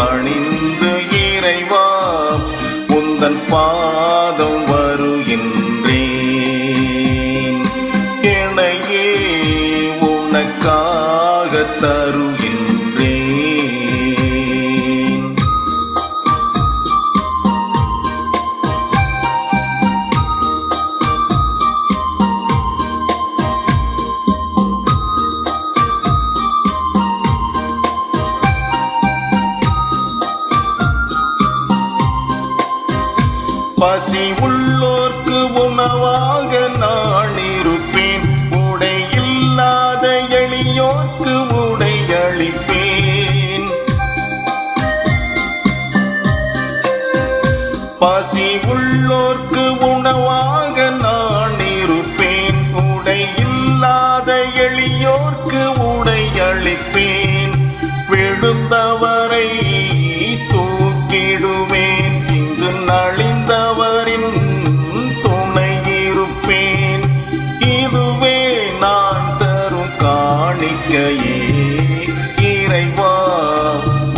பணிந்து இறைவா உந்தன் பாதம் வருகின்றேன். இணையே உனக்கா பசி உள்ளோர்க்கு உணவாக நான் இருப்பேன் உடை இல்லாத எளியோர்க்கு உடை அளிப்பேன். பசி வாழ்க்கையே இறைவா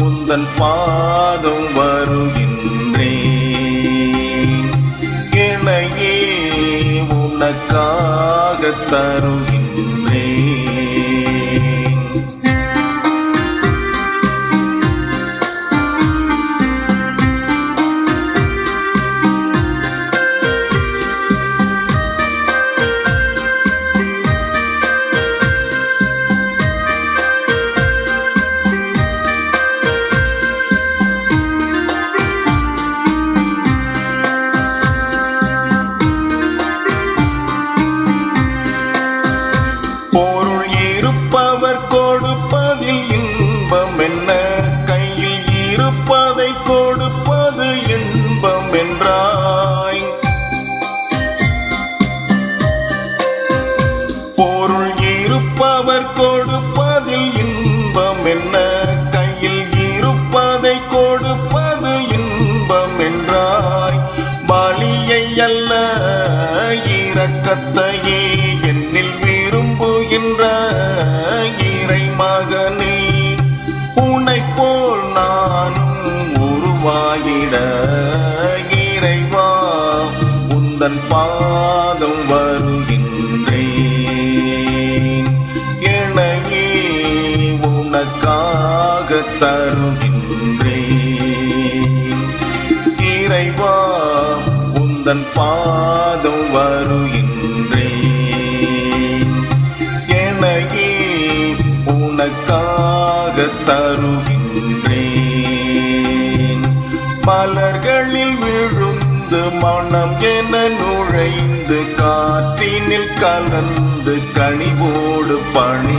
உந்தன் பாதம் வருகின்றேன் இரக்கத்தையே என்னில் விரும்புகின்ற இறை மகனே உன்னை போல் நானும் உருவாகிட இறைவா உந்தன் பாதம் வருகின்றேன் எனையே உனக்காக தருகின்றேன் இறைவா உந்தன் பா மலர்களில் விழுந்து மனம் என நுழைந்து காற்றினில் கலந்து கனிவோடு பணி